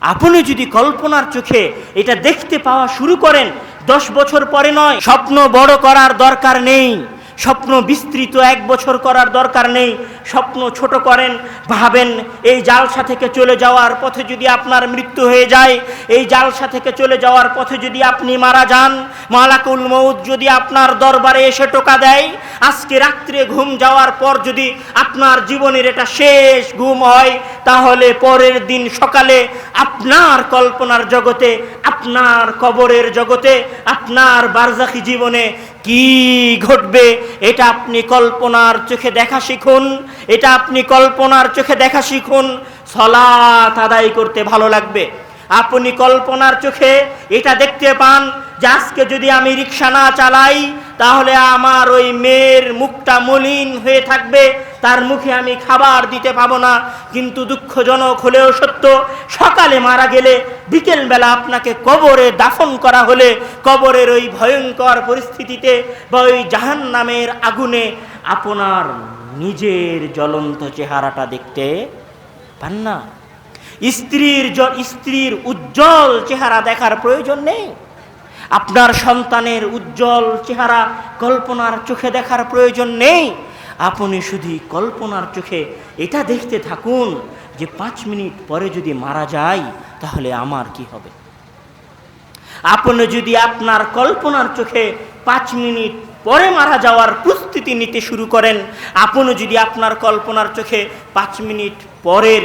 আপনি যদি কল্পনার চোখে এটা দেখতে পাওয়া শুরু করেন, দশ বছর পরে নয়, স্বপ্ন বড় করার দরকার নেই। স্বপ্ন বিস্তৃত এক বছর করার দরকার নেই। স্বপ্ন ছোট করেন, ভাবেন, এই জালসা থেকে চলে যাওয়ার পথে যদি আপনার মৃত্যু হয়ে যায়, এই জালসা থেকে চলে যাওয়ার পথে যদি আপনি মারা যান, মালাকুল মৌদ যদি আপনার দরবারে এসে টোকা দেয়, আজকে রাত্রে ঘুম যাওয়ার পর যদি আপনার জীবনের এটা শেষ ঘুম হয়, তাহলে পরের দিন সকালে আপনার কল্পনার জগতে, আপনার কবরের জগতে, আপনার বারজাখি জীবনে কি ঘটবে এটা আপনি কল্পনার চোখে দেখা শিখুন, এটা আপনি কল্পনার চোখে দেখা শিখুন সলাত আদায় করতে ভালো লাগবে। আপনি কল্পনার চোখে এটা দেখতে পান যে আজকে যদি আমি রিক্সা না চালাই, তাহলে আমার ওই মেয়ের মুখটা মলিন হয়ে থাকবে, তার মুখে আমি খাবার দিতে পাবো না। কিন্তু দুঃখজনক হলেও সত্য, সকালে মারা গেলে বিকেলবেলা আপনাকে কবরে দাফন করা হলে কবরের ওই ভয়ঙ্কর পরিস্থিতিতে বা ওই জাহান নামের আগুনে আপনার নিজের জ্বলন্ত চেহারাটা দেখতে পান না। স্ত্রীর স্ত্রীর উজ্জ্বল চেহারা দেখার প্রয়োজন নেই। আপনার সন্তানের উজ্জ্বল চেহারা কল্পনার চোখে দেখার প্রয়োজন নেই। আপনি শুধু কল্পনার চোখে এটা দেখতে থাকুন যে পাঁচ মিনিট পরে যদি মারা যায়, তাহলে আমার কি হবে? আপনি যদি আপনার কল্পনার চোখে পাঁচ মিনিট পরে মারা যাওয়ার প্রস্তুতি নিতে শুরু করেন, আপনি যদি আপনার কল্পনার চোখে পাঁচ মিনিট পরের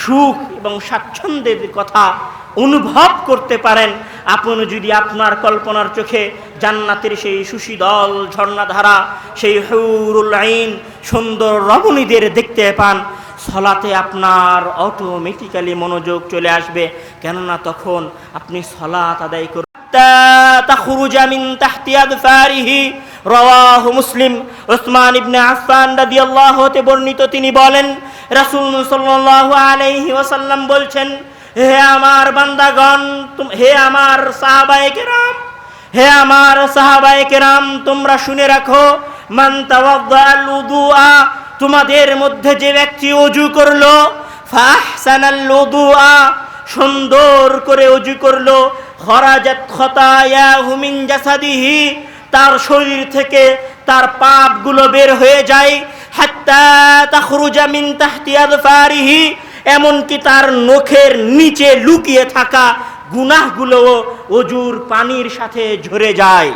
সুখ এবং স্বাচ্ছন্দ্যের কথা অনুভব করতে পারেন। আপনি যদি আপনার কল্পনার চোখে জান্নাতের সেই সুশীদল ঝর্ণাধারা, সেই হৌরুল আইন, সুন্দর রমণীদের দেখতে পান, সলাতে আপনার অটোমেটিক্যালি মনোযোগ চলে আসবে। কেননা তখন আপনি সলাত আদায় تخرج من تحت أظفاره রওয়াহ মুসলিম ওসমান ইবনে আফফান রাদিয়াল্লাহু হতে বর্ণিত তিনি বলেন রাসূল সাল্লাল্লাহু আলাইহি ওয়াসাল্লাম বলছেন হে আমার বান্দাগণ তুম- হে আমার সাহাবায়ে কেরাম হে আমার সাহাবায়ে কেরাম তোমরা শুনে রাখো মান তাওয়াদ্দাল উদুআ তোমাদের মধ্যে যে ব্যক্তি অজু করলো ফাহসানাল উদুআ সুন্দর করে অজু করলো তার শরীর থেকে তার পাপগুলো বের হয়ে যায় মিন এমনকি তার নখের নিচে লুকিয়ে থাকা গুনাহগুলোও অজুর পানির সাথে ঝরে যায়।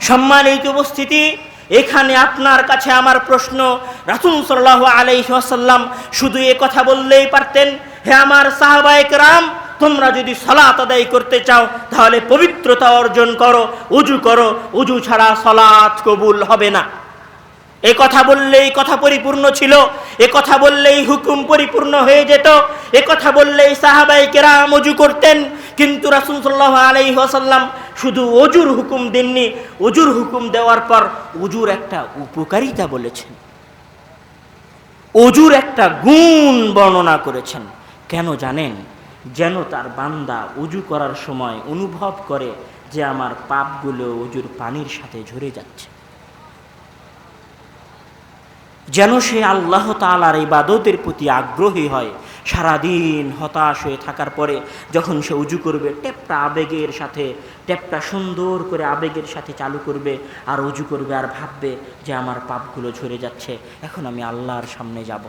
সম্মানিত উপস্থিতি, এখানে আপনার কাছে আমার প্রশ্ন, রাসুল সাল্লাহ আলাইসাল্লাম শুধু এ কথা বললেই পারতেন? হে আমার সাহাবায়ক রাম তোমরা যদি সলাত আদায় করতে চাও, তাহলে পবিত্রতা অর্জন করো, উজু করো। উজু ছাড়া সলাৎ কবুল হবে না। এ কথা বললেই কথা পরিপূর্ণ ছিল, এ কথা বললেই হুকুম পরিপূর্ণ হয়ে যেত, এ কথা বললেই সাহাবাই কেরাম অজু করতেন। কিন্তু রাসুল সাল্লাহ আলাই ওয়াসাল্লাম শুধু অজুর হুকুম দেননি। অজুর হুকুম দেওয়ার পর অজুর একটা উপকারিতা বলেছেন। অজুর একটা গুণ বর্ণনা করেছেন। কেন জানেন? যেন তার বান্দা উজু করার সময় অনুভব করে যে আমার পাপগুলো অজুর পানির সাথে ঝরে যাচ্ছে। যেন সে আল্লাহ তালার ইবাদতের প্রতি আগ্রহী হয়, সারাদিন হতাশ হয়ে থাকার পরে যখন সে উজু করবে, টেপটা আবেগের সাথে, টেপটা সুন্দর করে আবেগের সাথে চালু করবে আর উজু করবে আর ভাববে যে আমার পাপগুলো ঝরে যাচ্ছে, এখন আমি আল্লাহর সামনে যাব।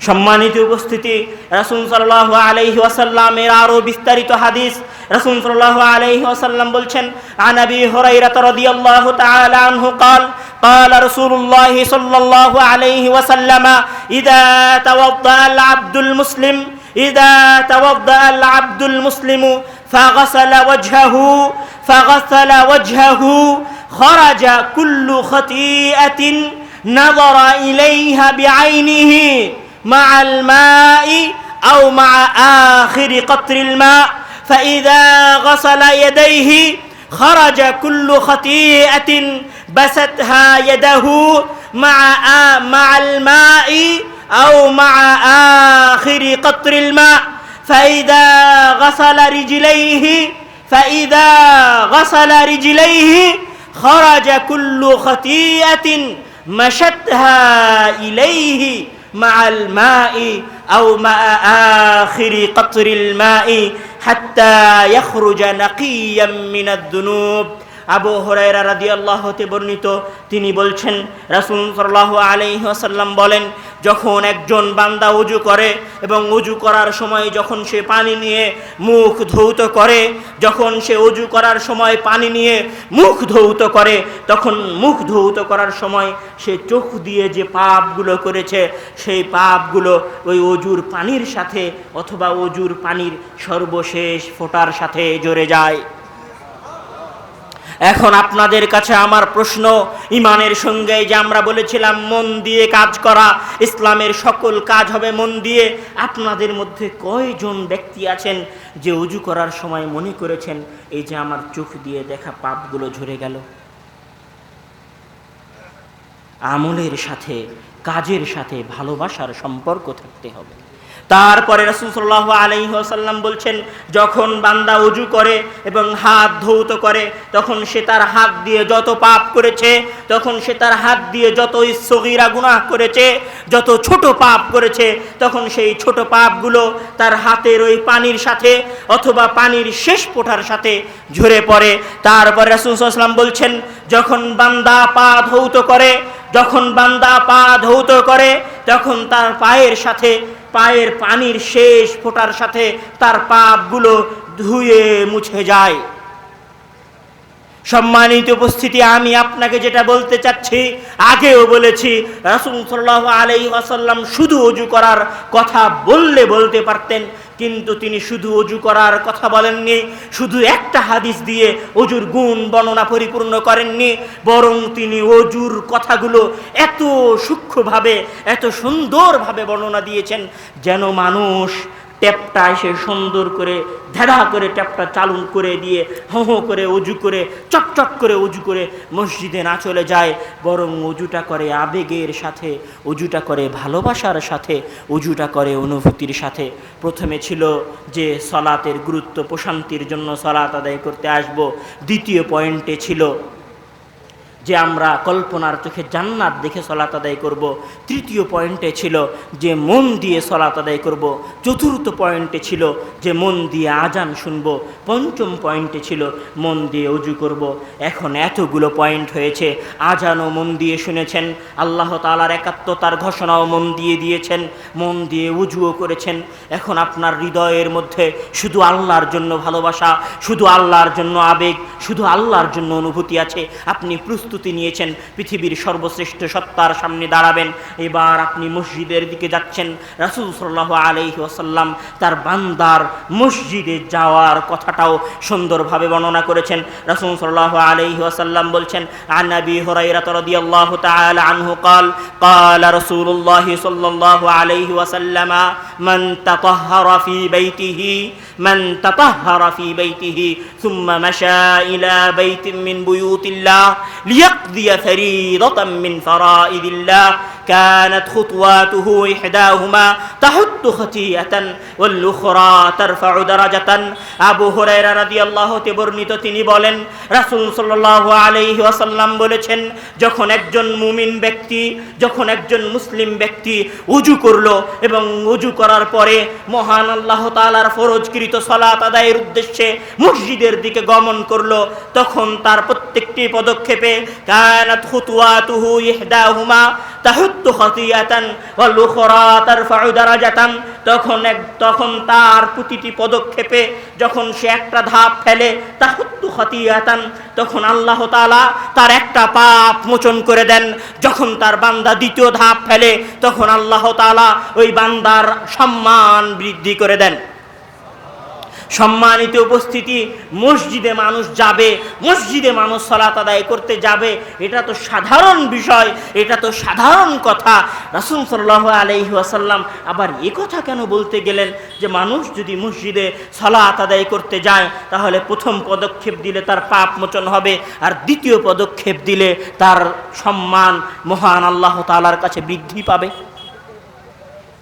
সম্মানিত উপস্থিতি রাসুল সাল্লাহ আলাইহি ওয়াসাল্লামের আরও বিস্তারিত হাদিস রাসুল সাল্লাহ আলাইহি ওয়াসাল্লাম বলছেন আনাবি হরাইরাত রাদিয়াল্লাহু তাআলা আনহু قال قال رسول الله صلى الله عليه وسلم إذا توضأ العبد المسلم إذا توضأ العبد المسلم فغسل وجهه فغسل وجهه خرج كل خطيئة نظر إليها بعينه مع الماء أو مع آخر قطر الماء فإذا غسل يديه خرج كل خطيئة بستها يده مع مع الماء أو مع آخر قطر الماء. فإذا غسل رجليه فإذا غسل رجليه خرج كل خطيئة مشتها إليه. مع الماء أو مع آخر قطر الماء حتى يخرج نقيا من الذنوب. আবু হরাইরা রাদি আল্লাহ হতে বর্ণিত, তিনি বলছেন, রাসুল সাল্লাহ আলাইহি আসাল্লাম বলেন, যখন একজন বান্দা উজু করে এবং উজু করার সময় যখন সে পানি নিয়ে মুখ ধৌত করে, যখন সে উজু করার সময় পানি নিয়ে মুখ ধৌত করে, তখন মুখ ধৌত করার সময় সে চোখ দিয়ে যে পাপগুলো করেছে, সেই পাপগুলো ওই অজুর পানির সাথে অথবা অজুর পানির সর্বশেষ ফোটার সাথে জড়ে যায়। এখন আপনাদের কাছে আমার প্রশ্ন, ইমানের সঙ্গে যে আমরা বলেছিলাম, মন দিয়ে কাজ করা, ইসলামের সকল কাজ হবে মন দিয়ে। আপনাদের মধ্যে কয়জন ব্যক্তি আছেন যে উজু করার সময় মনে করেছেন, এই যে আমার চোখ দিয়ে দেখা পাপগুলো ঝরে গেল? আমলের সাথে, কাজের সাথে ভালোবাসার সম্পর্ক থাকতে হবে। তারপরে রসুল সাল্লাহ আলহিহাসাল্লাম বলছেন, যখন বান্দা উজু করে এবং হাত ধৌত করে, তখন সে তার হাত দিয়ে যত পাপ করেছে, তখন সে তার হাত দিয়ে যত সগিরা গুনাহ করেছে, যত ছোট পাপ করেছে, তখন সেই ছোট পাপগুলো তার হাতের ওই পানির সাথে অথবা পানির শেষ পোঠার সাথে ঝরে পড়ে। তারপরে রসুল সাল্লাম বলছেন, যখন বান্দা পা ধৌত করে, যখন বান্দা পা ধৌত করে, তখন তার পায়ের সাথে পায়ের পানির শেষ ফোটার সাথে তার পাপগুলো ধুয়ে মুছে যায়। সম্মানিত উপস্থিতি, আমি আপনাকে যেটা বলতে চাচ্ছি, আগেও বলেছি, রাসুল সাল্লাহ আলাই আসাল্লাম শুধু অজু করার কথা বললে বলতে পারতেন কিন্তু তিনি শুধু অজু করার কথা বলেননি, শুধু একটা হাদিস দিয়ে অজুর গুণ বর্ণনা পরিপূর্ণ করেননি, বরং তিনি অজুর কথাগুলো এত সূক্ষ্মভাবে, এত সুন্দরভাবে বর্ণনা দিয়েছেন, যেন মানুষ ট্যাপটা এসে সুন্দর করে ধেড়া করে ট্যাপটা চালু করে দিয়ে হো হো করে উজু করে চকচক করে উজু করে মসজিদে না চলে যায়, বরং উজুটা করে আবেগের সাথে, উজুটা করে ভালোবাসার সাথে, উজুটা করে অনুভূতির সাথে। প্রথমে ছিল যে সলাতের গুরুত্ব, প্রশান্তির জন্য সলাত আদায় করতে আসব। দ্বিতীয় পয়েন্টে ছিল যে আমরা কল্পনার চোখে জান্নাত দেখে সলাত আদায় করব। তৃতীয় পয়েন্টে ছিল যে মন দিয়ে সলাত আদায় করব। চতুর্থ পয়েন্টে ছিল যে মন দিয়ে আজান শুনব। পঞ্চম পয়েন্টে ছিল মন দিয়ে উজু করব। এখন এতগুলো পয়েন্ট হয়েছে। আজানও মন দিয়ে শুনেছেন। আল্লাহ তালার একাত্মতার ঘোষণাও মন দিয়ে দিয়েছেন। মন দিয়ে উজুও করেছেন। এখন আপনার হৃদয়ের মধ্যে শুধু আল্লাহর জন্য ভালোবাসা, শুধু আল্লাহর জন্য আবেগ, শুধু আল্লাহর জন্য অনুভূতি আছে। আপনি প্রস্তুতি নিয়েছেন পৃথিবীর সর্বশ্রেষ্ঠ সত্তার সামনে দাঁড়াবেন এবার আপনি মসজিদের দিকে যাচ্ছেন রাসুল সাল্লাহ আলহি ওসাল্লাম তার বান্দার মসজিদে যাওয়ার কথাটাও সুন্দরভাবে বর্ণনা করেছেন রাসুল সাল্লাহ আলহি ওসাল্লাম বলছেন আনাবি হরাইরা রাদিয়াল্লাহু তাআলা আনহু قال قال رسول الله صلى الله عليه وسلم من تطهر في بيته من تطهر في بيته ثم مشى إلى بيت من بيوت الله ليقضي فريضة من فرائض الله. كانت خطواته إحداهما تحط خطيئة والأخرى ترفع درجة আবু হুরায়রা রাদিয়াল্লাহু তে বর্ণিত তিনি বলেন রাসূল সাল্লাল্লাহু আলাইহি ওয়াসাল্লাম বলেছেন যখন একজন মুমিন ব্যক্তি যখন একজন মুসলিম ব্যক্তি উজু করলো এবং উজু করার পরে মহান আল্লাহ তাআলার ফরজকৃত সালাত আদায়ের উদ্দেশ্যে মসজিদের দিকে গমন করলো তখন তার প্রত্যেকটি পদক্ষেপে কানাত খুতুয়াতুহু ইহদাহুমা তাহুত্তু খাতিয়াতান ওয়াল উখরা তারফাউ দারাজাতান। তখন এক তখন তার প্রতিটি পদক্ষেপে যখন সে একটা ধাপ ফেলে, তাহুত্তু খাতিয়াতান, তখন আল্লাহ তাআলা তার একটা পাপ মোচন করে দেন। যখন তার বান্দা দ্বিতীয় ধাপ ফেলে, তখন আল্লাহ তাআলা ওই বান্দার সম্মান বৃদ্ধি করে দেন। সম্মানিত উপস্থিতি, মসজিদে মানুষ যাবে, মসজিদে মানুষ সলাত আদায় করতে যাবে, এটা তো সাধারণ বিষয়, এটা তো সাধারণ কথা। রাসুল সাল্লাহ আলহি আসাল্লাম আবার এ কথা কেন বলতে গেলেন যে মানুষ যদি মসজিদে সলাত আদায় করতে যায়, তাহলে প্রথম পদক্ষেপ দিলে তার পাপ মোচন হবে, আর দ্বিতীয় পদক্ষেপ দিলে তার সম্মান মহান আল্লাহ তালার কাছে বৃদ্ধি পাবে।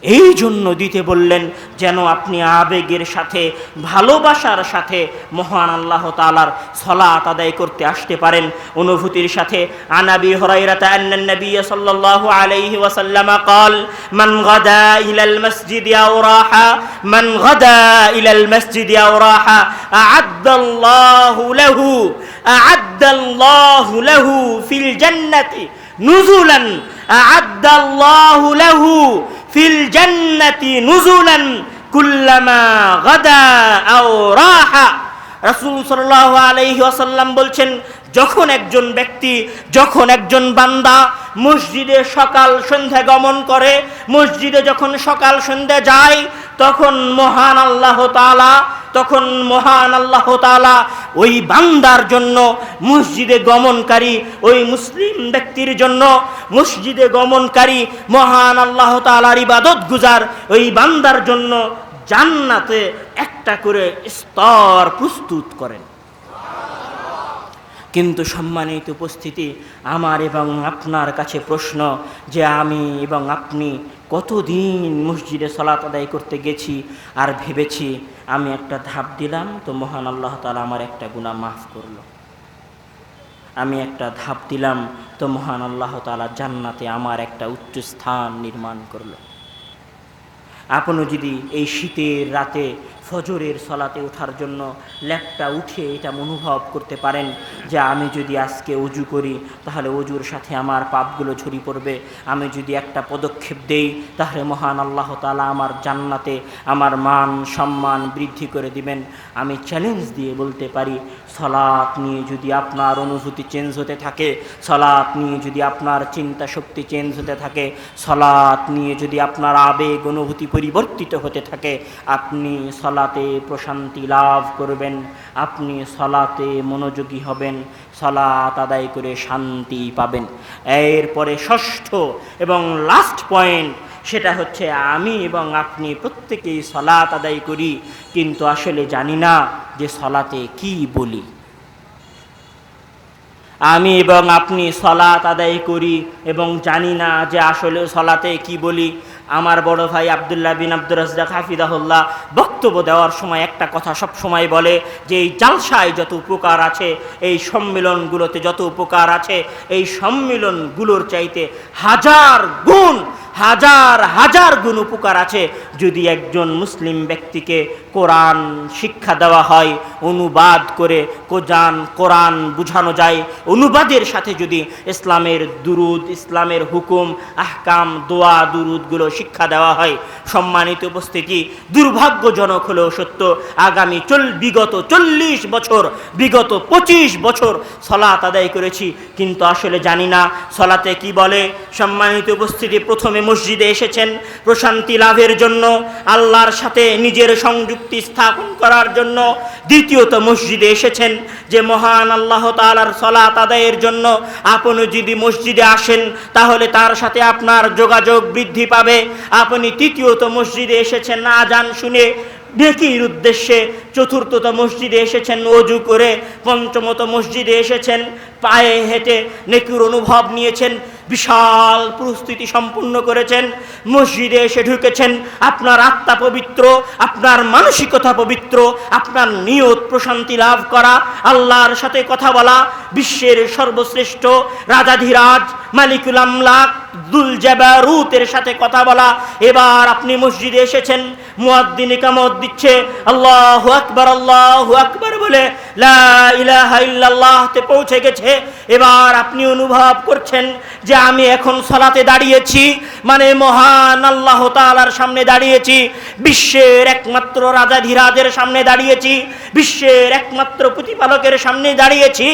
এই জন্য দিতে বললেন যেন আপনি আবেগের সাথে ভালোবাসার সাথে মহান আল্লাহ তালার সলাত আদায় করতে আসতে পারেন অনুভূতির সাথে আনাবি হরাইরাতা আন্নান নবী সাল্লাল্লাহু আলাইহি ওয়াসাল্লাম قال من غدا الى المسجد او راح من غدا الى المسجد او راح اعد الله له اعد الله له في الجنه نزلا اعد الله له ফিল বলছেন, যখন একজন ব্যক্তি, যখন একজন বান্দা মসজিদে সকাল সন্ধ্যা গমন করে, মসজিদে যখন সকাল সন্ধ্যা যায়, তখন মহান আল্লাহ তাআলা তখন মহান আল্লাহ তাআলা ওই বান্দার জন্য মসজিদে গমনকারী ওই মুসলিম ব্যক্তির জন্য মসজিদে গমনকারী মহান আল্লাহ তাআলার ইবাদত গুজার ওই বান্দার জন্য জান্নাতে একটা করে স্তর প্রস্তুত করেন। কিন্তু সম্মানিত উপস্থিতি, আমার এবং আপনার কাছে প্রশ্ন যে আমি এবং আপনি কতদিন মসজিদে সলাত আদায় করতে গেছি আর ভেবেছি আমি একটা ধাপ দিলাম, তো মহান আল্লাহ তালা আমার একটা গুণা মাফ করল। আমি একটা ধাপ দিলাম, তো মহান আল্লাহ তালা জান্নাতে আমার একটা উচ্চ স্থান নির্মাণ করল। আপনি যদি এই শীতের রাতে ফজরের সলাতে ওঠার জন্য ল্যাপটা উঠে এটা অনুভব করতে পারেন, যে আমি যদি আজকে অজু করি, তাহলে অজুর সাথে আমার পাপগুলো ঝরি পড়বে। আমি যদি একটা পদক্ষেপ দেই, তাহলে মহান আল্লাহ তালা আমার জান্নাতে আমার মান সম্মান বৃদ্ধি করে দিবেন। আমি চ্যালেঞ্জ দিয়ে বলতে পারি সলাৎ নিয়ে যদি আপনার অনুভূতি চেঞ্জ হতে থাকে সলাৎ নিয়ে যদি আপনার চিন্তা শক্তি চেঞ্জ হতে থাকে সলাৎ নিয়ে যদি আপনার আবেগ অনুভূতি পরিবর্তিত হতে থাকে, আপনি সলাতে প্রশান্তি লাভ করবেন, আপনি সলাতে মনোযোগী হবেন, সলাত আদায় করে শান্তি পাবেন। এরপরে ষষ্ঠ এবং লাস্ট পয়েন্ট সেটা হচ্ছে আমি এবং আপনি প্রত্যেকেই সলাত আদায় করি, কিন্তু আসলে জানি না যে সলাতে কি বলি। আমি এবং আপনি সলাত আদায় করি এবং জানি না যে আসলে সলাতে কি বলি। আমার বড় ভাই আবদুল্লাহ বিন আব্দুর রাজ্জাক হাফিদাহুল্লাহ বক্তব্য দেওয়ার সময় একটা কথা সব সময় বলে যে, এই জালসায় যত উপকার আছে, এই সম্মেলনগুলোতে যত উপকার আছে, এই সম্মেলনগুলোর চাইতে হাজার গুণ হাজার হাজার গুণ উপকার আছে। যদি একজন মুসলিম ব্যক্তিকে কোরআন শিক্ষা দেওয়া হয়, অনুবাদ করে কোরআন কোরআন বুঝানো যায়, অনুবাদের সাথে যদি ইসলামের দুরুদ, ইসলামের হুকুম, আহকাম, দোয়া, দুরুদগুলো শিক্ষা দেওয়া হয়, সম্মানিত উপস্থিতি, দুর্ভাগ্যজনক হলেও সত্য, আগামী চল, বিগত চল্লিশ বছর, বিগত পঁচিশ বছর সলাত আদায় করেছি। কিন্তু আসলে জানি না, সলাতে কি বলে? সম্মানিত উপস্থিতি, প্রথমে মসজিদে এসেছেন প্রশান্তি লাভের জন্য, আল্লাহর সাথে নিজের সংযুক্তি স্থাপন করার জন্য দ্বিতীয়ত মসজিদে এসেছেন যে মহান আল্লাহ তালার সলাত আদায়ের জন্য আপনি যদি মসজিদে আসেন, তাহলে তার সাথে আপনার যোগাযোগ বৃদ্ধি পাবে। আপনি তৃতীয়ত মসজিদে এসেছেন আজান শুনে নেকির উদ্দেশ্যে চতুর্থত মসজিদে এসেছেন, অজু করে পঞ্চমত মসজিদে এসেছেন। পায়ে হেঁটে নেকির অনুভব নিয়েছেন, বিশাল প্রস্তুতি সম্পূর্ণ করেছেন, মসজিদে এসে ঢুকেছেন, আপনার আত্মা পবিত্র, আপনার মানসিকতা পবিত্র, আপনার নিয়ত প্রশান্তি লাভ করা, আল্লাহর সাথে কথা বলা, বিশ্বের সর্বশ্রেষ্ঠ রাজাধিরাজ মালিকুল আমলাক দুল জাবারুতের সাথে কথা বলা, এবার আপনি মসজিদে এসেছেন, মুয়াদ্দিন ইকামত দিচ্ছে, আল্লাহ আকবর, আল্লাহ আকবার বলে, লা পৌঁছে গেছে। এবার আপনি অনুভব করছেন যে আমি এখন সলাতে দাঁড়িয়েছি মানে মহান আল্লাহ তাআলার সামনে দাঁড়িয়েছি, বিশ্বের একমাত্র রাজাধিরাজের সামনে দাঁড়িয়েছি, বিশ্বের একমাত্র প্রতিপালকের সামনে দাঁড়িয়েছি।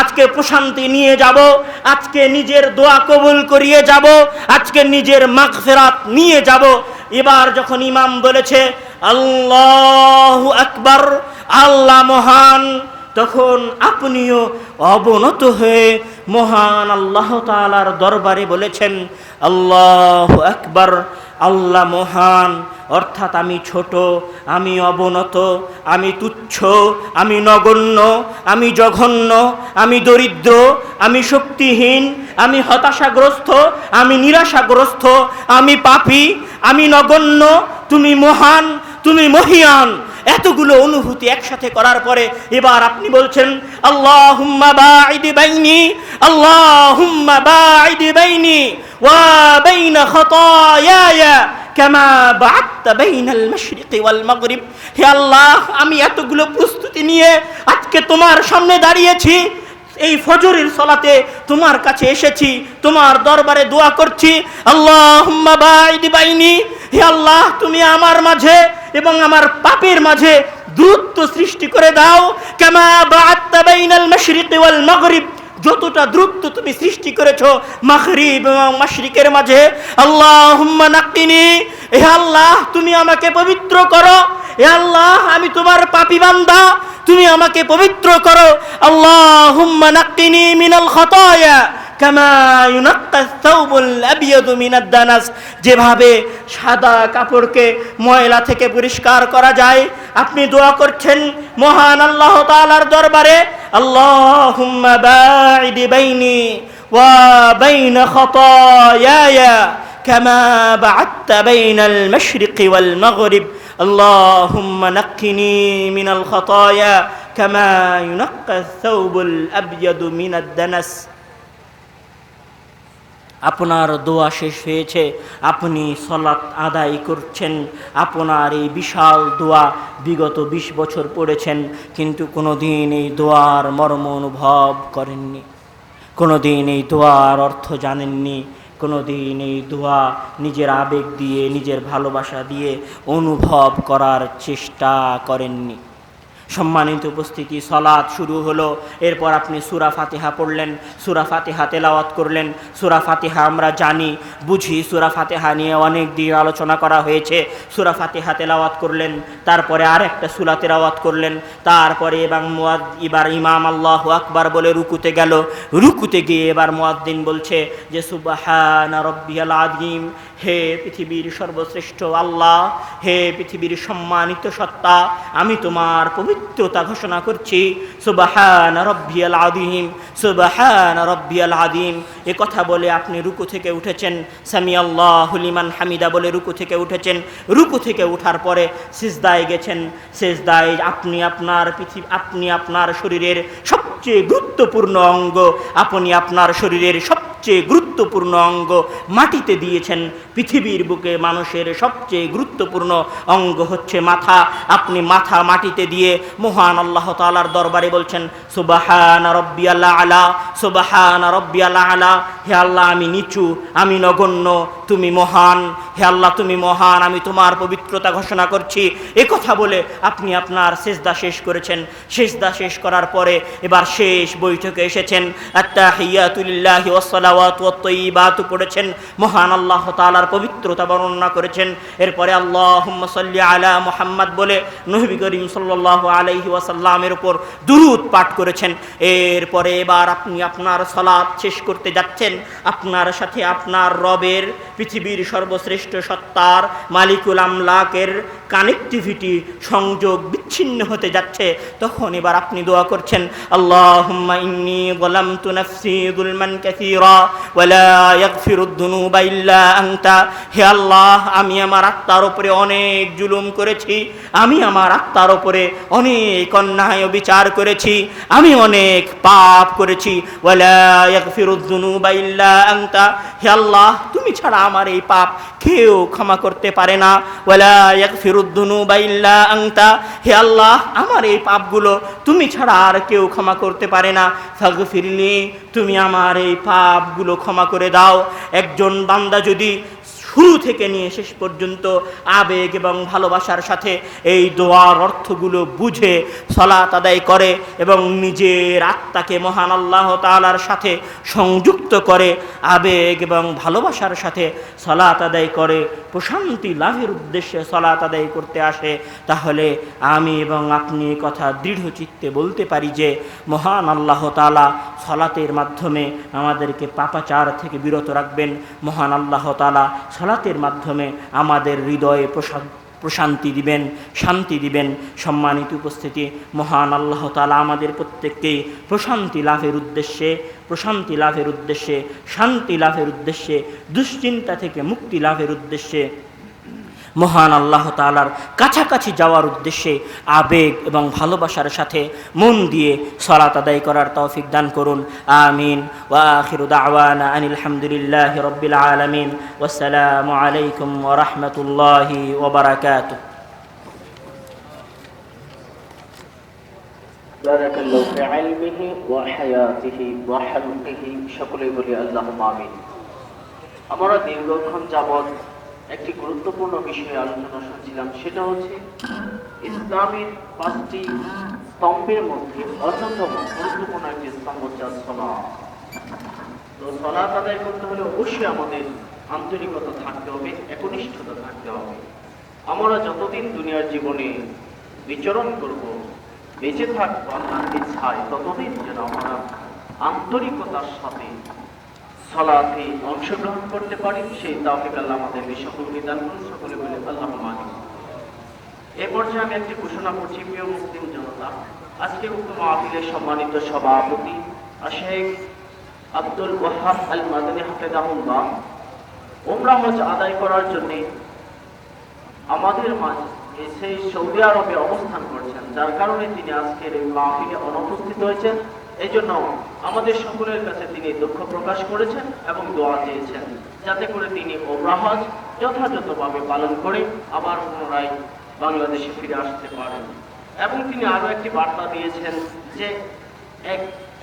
আজকে প্রশান্তি নিয়ে যাব, আজকে নিজের দোয়া কবুল করিয়ে যাব, আজকে নিজের মাগফিরাত নিয়ে যাব। এবার যখন ইমাম বলেছে, আল্লাহ আকবর, আল্লাহ মহান, তখন আপনিও অবনত হয়ে মহান আল্লাহ তালার দরবারে বলেছেন, আল্লাহ আকবর, আল্লাহ মহান। অর্থাৎ আমি ছোট, আমি অবনত, আমি তুচ্ছ, আমি নগণ্য, আমি জঘন্য, আমি দরিদ্র, আমি শক্তিহীন, আমি হতাশাগ্রস্ত, আমি নিরাশাগ্রস্ত, আমি পাপি, আমি নগণ্য, তুমি মহান, তুমি মহিয়ান। এতগুলো অনুভূতি একসাথে করার পরে এবার আপনি বলছেন আল্লাহ হুম্মা আল্লাহ হুম্মা ওয়া কামা বাইনাল মাশরিকি ওয়াল মাগরিব। হে আল্লাহ, আমি এতগুলো প্রস্তুতি নিয়ে আজকে তোমার সামনে দাঁড়িয়েছি। এই ফজরের সলাতে তোমার কাছে এসেছি, তোমার দরবারে দোয়া করছি। আল্লাহ বাইনি। হে আল্লাহ, তুমি আমার মাঝে এবং আমার পাপের মাঝে দূরত্ব সৃষ্টি করে দাও। কেমা বাইনাল মাশরিকি ওয়াল মাগরিব। যতটা দ্রুত তুমি সৃষ্টি করেছ মাখরিব এবং মাশরিকের মাঝে আল্লাহ নাকিনি হে আল্লাহ, তুমি আমাকে পবিত্র করো। হে আল্লাহ, আমি তোমার পাপি বান্দা, তুমি আমাকে পবিত্র করো। আল্লাহ নাকিনি মিনাল খতায়া। কামা ইউনাক্কা সাউবুল আবিয়াদু মিনাদ দানাস যেভাবে সাদা কাপড়কে ময়লা থেকে পরিষ্কার করা যায় আপনি দোয়া করছেন মহান আল্লাহ তাআলার দরবারে আল্লাহুম্মা বাঈদ বাইনি ওয়া বাইনা খতায়ায়া كما بعدت بين المشرق والمغرب اللهم نقني من الخطايا كما ينقى الثوب الأبيض من الدنس আপনার দোয়া শেষ হয়েছে, আপনি সলাৎ আদায় করছেন, আপনার এই বিশাল দোয়া বিগত ২০ বছর পড়েছেন, কিন্তু কোনো দিন এই দোয়ার মর্ম অনুভব করেননি কোনো দিন এই দোয়ার অর্থ জানেননি কোনো দিন এই দোয়া নিজের আবেগ দিয়ে, নিজের ভালোবাসা দিয়ে অনুভব করার চেষ্টা করেননি। সম্মানিত উপস্থিতি, সলাৎ শুরু হলো। এরপর আপনি সুরা ফাতিহা পড়লেন, সুরা ফাতিহা তেলাওয়াত করলেন, সুরা ফাতিহা আমরা জানি, বুঝি সুরা ফাতিহা নিয়ে অনেক দিন আলোচনা করা হয়েছে। সুরা ফাতিহা তেলাওয়াত করলেন, তারপরে আর একটা সুরা তেলাওয়াত করলেন, তারপরে এবং মুয়াদ এবার ইমাম আল্লাহ আকবার বলে রুকুতে গেল। রুকুতে গিয়ে এবার মুয়াদ্দিন বলছে যে, সুবাহান রব্বিয়াল আদিম হে পৃথিবীর সর্বশ্রেষ্ঠ আল্লাহ, হে পৃথিবীর সম্মানিত সত্তা, আমি তোমার পবিত্রতা ঘোষণা করছি। সুবাহান রব্বিয়াল আদিম সুবাহান রব্বিয়াল আদিম এ কথা বলে আপনি রুকু থেকে উঠেছেন। সামি আল্লাহ লিমান হামিদা বলে রুকু থেকে উঠেছেন। রুকু থেকে উঠার পরে সিজদায় গেছেন। সিজদায় আপনি আপনার পৃথিবী, আপনি আপনার শরীরের সবচেয়ে গুরুত্বপূর্ণ অঙ্গ, আপনি আপনার শরীরের সবচেয়ে গুরুত্বপূর্ণ অঙ্গ মাটিতে দিয়েছেন পৃথিবীর বুকে মানুষের সবচেয়ে গুরুত্বপূর্ণ অঙ্গ হচ্ছে মাথা। আপনি মাথা মাটিতে দিয়ে মহান আল্লাহ তালার দরবারে বলছেন, সুবাহান রব্বি আল্লাহ আলা, সুবাহান রব্বি আল্লাহ আলা। হে আল্লাহ, আমি নিচু, আমি নগণ্য, তুমি মহান। হে আল্লাহ, তুমি মহান, আমি তোমার পবিত্রতা ঘোষণা করছি। এ কথা বলে আপনি আপনার শেষদা শেষ করেছেন। শেষদা শেষ করার পরে এবার শেষ বৈঠকে এসেছেন। একটা হিয়াতুলিল্লাহি ওয়াসসালাওয়াত ওয়াত পড়েছেন। মহান আল্লাহ তালার পবিত্রতা বর্ণনা করেছেন। এরপরে আল্লাহ সাল্লি আলা মোহাম্মদ বলে নবী করিম সাল্লাল্লাহু আলহি ওয়াসাল্লামের উপর দুরুদ পাঠ করেছেন। এরপরে এবার আপনি আপনার সালাদ শেষ করতে যাচ্ছেন। আপনার সাথে আপনার রবের পৃথিবীর সর্বশ্রেষ্ঠ সত্তার মালিকুল আমলাকের কানেক্টিভিটি সংযোগ বিচ্ছিন্ন হতে যাচ্ছে। তখন এবার আপনি দোয়া করছেন, আল্লাহুম্মা ইন্নী আল্লাহ, আমি আমার আত্মার উপরে অনেক জুলুম করেছি, আমি আমার আত্মার উপরে অনেক অন্যায় বিচার করেছি, আমি অনেক পাপ করেছি। হে আল্লাহ, তুমি ছাড়া আমার এই পাপ কেউ ক্ষমা করতে পারে না। ইয়াগফিরুদ্দুনুবা ইল্লা আনতা। হে আল্লাহ, আমার এই পাপগুলো তুমি ছাড়া আর কেউ ক্ষমা করতে পারে না। তুমি আমার এই পাপগুলো ক্ষমা করে দাও। একজন বান্দা যদি শুরু থেকে নিয়ে শেষ পর্যন্ত আবেগ এবং ভালোবাসার সাথে এই দোয়ার অর্থগুলো বুঝে সলাত আদায় করে এবং নিজের আত্মাকে মহান আল্লাহ তালার সাথে সংযুক্ত করে আবেগ এবং ভালোবাসার সাথে সলাত আদায় করে, প্রশান্তি লাভের উদ্দেশ্যে সলাত আদায় করতে আসে। তাহলে আমি এবং আপনি কথা দৃঢ় চিত্তে বলতে পারি যে, মহান আল্লাহ তালা সলাতের মাধ্যমে আমাদেরকে পাপাচার থেকে বিরত রাখবেন। মহান আল্লাহ তালা সলাতের মাধ্যমে আমাদের হৃদয়ে প্রসাদ প্রশান্তি দিবেন, শান্তি দিবেন। সম্মানিত উপস্থিতি, মহান আল্লাহ তালা আমাদের প্রত্যেককেই প্রশান্তি লাভের উদ্দেশ্যে, প্রশান্তি লাভের উদ্দেশ্যে, শান্তি লাভের উদ্দেশ্যে, দুশ্চিন্তা থেকে মুক্তি লাভের উদ্দেশ্যে মহান আল্লাহ তালার কাছাকাছি যাওয়ার উদ্দেশ্যে আবেগ এবং ভালোবাসার সাথে মন দিয়ে সলাত আদায় করার তৌফিক দান করুন আমিন ওয়া আখিরু দাওয়ানা আনিল হামদুলিল্লাহি রাব্বিল আলামিন ওয়াসসালামু আলাইকুম ওয়া রাহমাতুল্লাহি ওয়া বারাকাতুহু بارك الله في علمه وحياته وحلقه সকলেই বলি আল্লাহ আমিন আমরা দীর্ঘক্ষণ যাবৎ একটি গুরুত্বপূর্ণ বিষয়ে আলোচনা শুনছিলাম, সেটা হচ্ছে ইসলামের পাঁচটি স্তম্ভের মধ্যে অন্যতম গুরুত্বপূর্ণ একটি স্তম্ভ হচ্ছে সলাৎ তো সলাৎ আদায় করতে হলে অবশ্যই আমাদের আন্তরিকতা থাকতে হবে, একনিষ্ঠতা থাকতে হবে। আমরা যতদিন দুনিয়ার জীবনে বিচরণ করব, বেঁচে থাকব, আল্লাহর ইচ্ছায়, ততদিন যেন আমরা আন্তরিকতার সাথে সলাতে অংশগ্রহণ করতে পারি সেই তাওফিক আল্লাহ আমাদের সকল বিধান করুন, সকলে বলে আল্লাহ মানি এ পর্যায়ে আমি একটি ঘোষণা করছি, প্রিয় মুসলিম জনতা। আজকে উক্ত মাহফিলের সম্মানিত সভাপতি শেখ আব্দুল ওয়াহাব আল মাদানী হাফেজাহুল্লাহ। ওমরা হজ আদায় করার জন্য আমাদের মাঝে এসে সৌদি আরবে অবস্থান করছেন, যার কারণে তিনি আজকের এই মাহফিলে অনুপস্থিত হয়েছেন। এই জন্য আমাদের সকলের কাছে তিনি দুঃখ প্রকাশ করেছেন এবং দোয়া চেয়েছেন যাতে করে তিনি ওমরাহজ যথাযথভাবে পালন করে আবার পুনরায় বাংলাদেশে ফিরে আসতে পারেন। এবং তিনি আরও একটি বার্তা দিয়েছেন যে, এক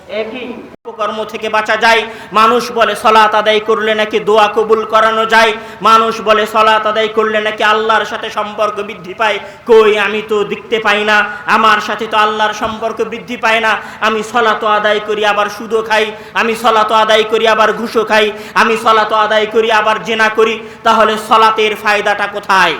একই কর্ম থেকে বাঁচা যায়। মানুষ বলে, সলাত আদায় করলে নাকি দোয়া কবুল করানো যায়? মানুষ বলে, সলাত আদায় করলে নাকি আল্লাহর সাথে সম্পর্ক বৃদ্ধি পায়? কই, আমি তো দেখতে পাই না। আমার সাথে তো আল্লাহর সম্পর্ক বৃদ্ধি পায় না। আমি সলাত আদায় করি, আবার সুদও খাই। আমি সলাত আদায় করি, আবার ঘুষও খাই। আমি সলাত আদায় করি, আবার জেনা করি। তাহলে সলাতের ফায়দাটা কোথায়?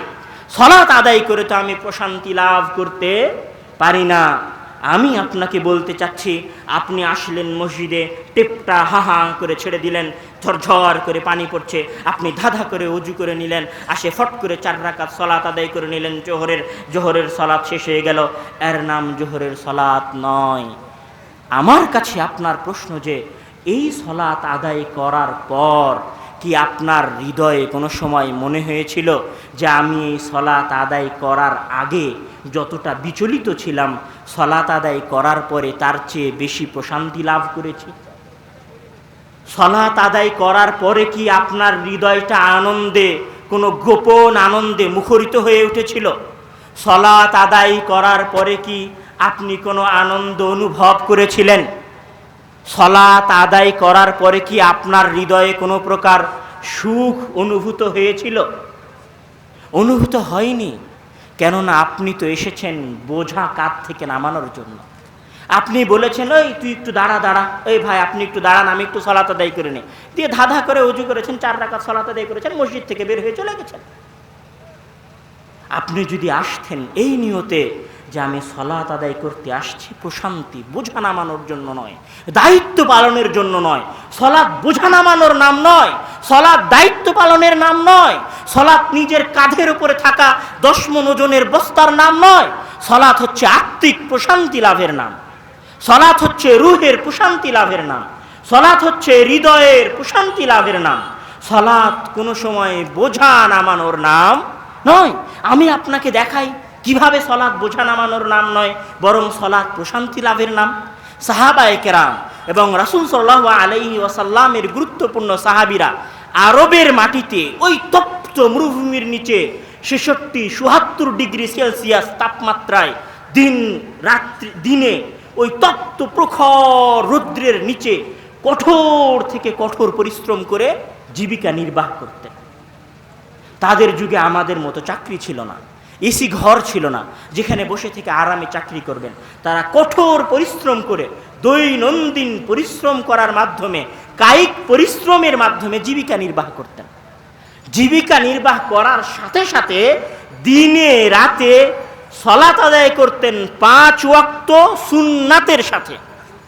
সলাত আদায় করে তো আমি প্রশান্তি লাভ করতে পারি না। আমি আপনাকে বলতে চাচ্ছি, আপনি আসলেন মসজিদে, টেপটা হা হা করে ছেড়ে দিলেন, ঝরঝর করে পানি পড়ছে, আপনি ধাঁধা করে উজু করে নিলেন, আসে ফট করে চার রাকাত সলাত আদায় করে নিলেন, জোহরের জোহরের সলাৎ শেষ হয়ে গেল। এর নাম জোহরের সলাৎ নয়। আমার কাছে আপনার প্রশ্ন যে, এই সলাৎ আদায় করার পর কি আপনার হৃদয়ে কোনো সময় মনে হয়েছিল যে আমি এই সলাৎ আদায় করার আগে যতটা বিচলিত ছিলাম, সলাৎ আদায় করার পরে তার চেয়ে বেশি প্রশান্তি লাভ করেছি? সলাৎ আদায় করার পরে কি আপনার হৃদয়টা আনন্দে, কোনো গোপন আনন্দে মুখরিত হয়ে উঠেছিল? সলাৎ আদায় করার পরে কি আপনি কোনো আনন্দ অনুভব করেছিলেন? সলাৎ আদায় করার পরে কি আপনার হৃদয়ে কোনো প্রকার সুখ অনুভূত হয়েছিল? অনুভূত হয়নি। কেননা আপনি তো এসেছেন বোঝা কাঁধ থেকে নামানোর জন্য। আপনি বলেছেন ওই তুই একটু দাঁড়া দাঁড়া। এই ভাই, আপনি একটু দাঁড়ান, আমি একটু সলাত আদায় করে নিই। দিয়ে ধাঁধা করে উজু করেছেন, চার টাকা সলাত আদায় করেছেন, মসজিদ থেকে বের হয়ে চলে গেছেন। আপনি যদি আসতেন এই নিয়তে যে আমি সলাত আদায় করতে আসছি প্রশান্তি বোঝা নামানোর জন্য নয়, দায়িত্ব পালনের জন্য নয় সলাৎ বোঝা নামানোর নাম নয় সলাৎ দায়িত্ব পালনের নাম নয় সলাৎ নিজের কাঁধের উপরে থাকা দশমন ওজনের বস্তার নাম নয় সলাৎ হচ্ছে আত্মিক প্রশান্তি লাভের নাম সলাৎ হচ্ছে রুহের প্রশান্তি লাভের নাম সলাৎ হচ্ছে হৃদয়ের প্রশান্তি লাভের নাম সলাৎ কোনো সময় বোঝা নামানোর নাম নয়, আমি আপনাকে দেখাই কীভাবে সলাৎ বোঝা নামানোর নাম নয়, বরং সলাৎ প্রশান্তি লাভের নাম। সাহাবায়ে কেরাম এবং রাসুল সাল্লাহ আলাইহি ওয়াসাল্লামের গুরুত্বপূর্ণ সাহাবিরা আরবের মাটিতে ওই তপ্ত মরুভূমির নিচে ছেষট্টি চুয়াত্তর ডিগ্রি সেলসিয়াস তাপমাত্রায় দিন রাত্রি, দিনে ওই তপ্ত প্রখর রৌদ্রের নিচে কঠোর থেকে কঠোর পরিশ্রম করে জীবিকা নির্বাহ করতেন। তাদের যুগে আমাদের মতো চাকরি ছিল না। এসি ঘর ছিল না, যেখানে বসে থেকে আরামে চাকরি করবেন। তারা কঠোর পরিশ্রম করে দৈনন্দিন পরিশ্রম করার মাধ্যমে, কায়িক পরিশ্রমের মাধ্যমে জীবিকা নির্বাহ করতেন। জীবিকা নির্বাহ করার সাথে সাথে দিনে রাতে সলাত আদায় করতেন পাঁচ ওয়াক্ত সুন্নাতের সাথে।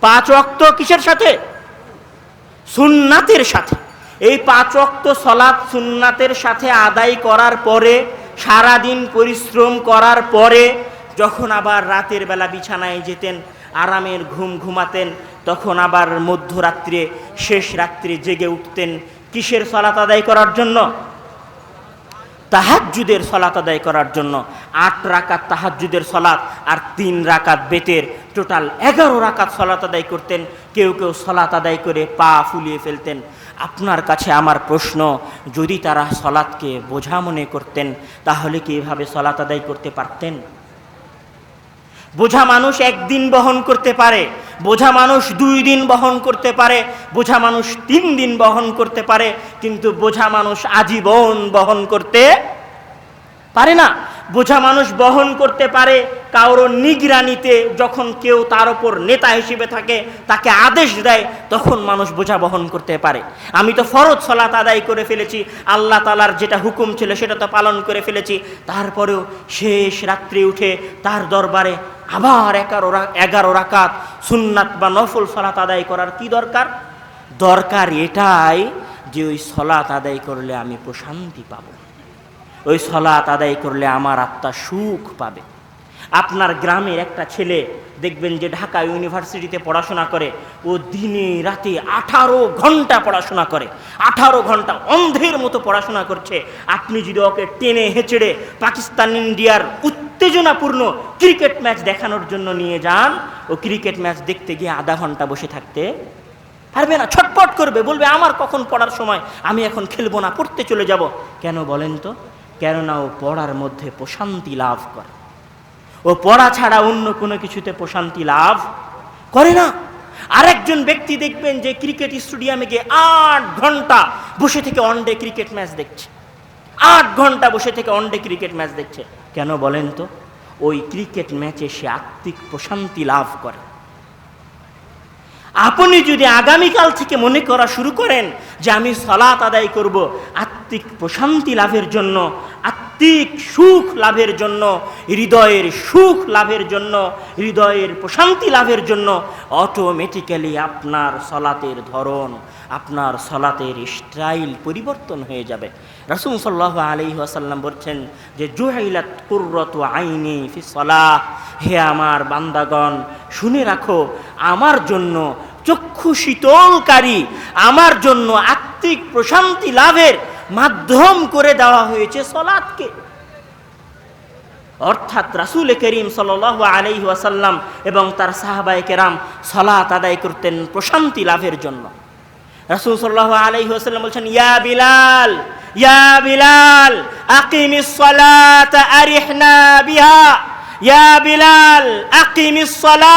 পাঁচ ওয়াক্ত কিসের সাথে? সুন্নাতের সাথে। এই পাঁচ ওয়াক্ত সলাৎ সুন্নাতের সাথে আদায় করার পরে সারাদিন পরিশ্রম করার পরে যখন আবার রাতের বেলা বিছানায় যেতেন, আরামের ঘুম ঘুমাতেন, তখন আবার মধ্যরাত্রে, শেষ রাত্রে জেগে উঠতেন, কিসের সলাত আদায় করার জন্য? তাহাজ্জুদের সলাত আদায় করার জন্য। আট রাকাত তাহাজ্জুদের সলাত আর তিন রাকাত বেতের। টোটাল এগারো রাকাত সলাত আদায় করতেন। কেউ কেউ সলাত আদায় করে পা ফুলিয়ে ফেলতেন। আপনার কাছে আমার প্রশ্ন, যদি তারা সলাৎকে বোঝা মনে করতেন, তাহলে কি এভাবে সলাত আদায় করতে পারতেন? বোঝা মানুষ একদিন বহন করতে পারে, বোঝা মানুষ দুই দিন বহন করতে পারে, বোঝা মানুষ তিন দিন বহন করতে পারে, কিন্তু বোঝা মানুষ আজীবন বহন করতে পারে না। বোঝা মানুষ বহন করতে পারে কারও নিগরানিতে যখন কেউ তার ওপর নেতা হিসেবে থাকে, তাকে আদেশ দেয়, তখন মানুষ বোঝা বহন করতে পারে। আমি তো ফরজ সলাত আদায় করে ফেলেছি, আল্লাহ তালার যেটা হুকুম ছিল সেটা তো পালন করে ফেলেছি। তারপরেও শেষ রাত্রি উঠে তার দরবারে আবার এগারো এগারো রাকাত সুন্নাত বা নফল সলাত আদায় করার কি দরকার? দরকার এটাই যে ওই সলাত আদায় করলে আমি প্রশান্তি পাবো। ওই সলাত আদায় করলে আমার আত্মা সুখ পাবে। আপনার গ্রামের একটা ছেলে দেখবেন যে ঢাকা ইউনিভার্সিটিতে পড়াশোনা করে, ও দিনে রাতে আঠারো ঘণ্টা পড়াশোনা করে, আঠারো ঘণ্টা অন্ধের মতো পড়াশোনা করছে। আপনি যদি ওকে টেনে হেঁচড়ে পাকিস্তান ইন্ডিয়ার উত্তেজনাপূর্ণ ক্রিকেট ম্যাচ দেখানোর জন্য নিয়ে যান, ও ক্রিকেট ম্যাচ দেখতে গিয়ে আধা ঘণ্টা বসে থাকতে পারবে না, ছটপট করবে, বলবে, আমার কখন পড়ার সময়? আমি এখন খেলব না, পড়তে চলে যাব। কেন বলেন তো? কেননা ও পড়ার মধ্যে প্রশান্তি লাভ করে। ও পড়া ছাড়া অন্য কোনো কিছুতে প্রশান্তি লাভ করে না। আরেকজন ব্যক্তি দেখবেন যে ক্রিকেট স্টেডিয়ামে গিয়ে আট ঘণ্টা বসে থেকে ওয়ানডে ক্রিকেট ম্যাচ দেখছে। আট ঘণ্টা বসে থেকে ওয়ানডে ক্রিকেট ম্যাচ দেখছে। কেন বলেন তো? ওই ক্রিকেট ম্যাচে সে আত্মিক প্রশান্তি লাভ করে। আপনি যদি আগামীকাল থেকে মনে করা শুরু করেন যে আমি সলাত আদায় করব, আত্মিক প্রশান্তি লাভের জন্য আত্মিক সুখ লাভের জন্য, হৃদয়ের সুখ লাভের জন্য, হৃদয়ের প্রশান্তি লাভের জন্য অটোমেটিক্যালি আপনার সলাতের ধরন, আপনার সলাতের স্টাইল পরিবর্তন হয়ে যাবে। রাসুল সাল্লাহ আলী আসাল্লাম বলছেন যে জুহাইলাত কুর্রত আইনি ফি হে আমার বান্দাগণ, শুনে রাখো, আমার জন্য চক্ষু শীতলকারী, আমার জন্য আত্মিক প্রশান্তি লাভের মাধ্যম করে দেওয়া হয়েছে সলাদকে অর্থাৎ রাসুল করিম সাল আলাইহি ওয়াসাল্লাম এবং তার সাহাবায়ে কেরাম সলাত আদায় করতেন প্রশান্তি লাভের জন্য। রাসুল সাল্লাহ আলাইহি ওয়াসাল্লাম বলছেন, ইয়া বিলাল ইয়া বিলাল, আকিমিস সালাত আরিহনা বিহা, ইয়া বিলাল, আকিমিস সালাত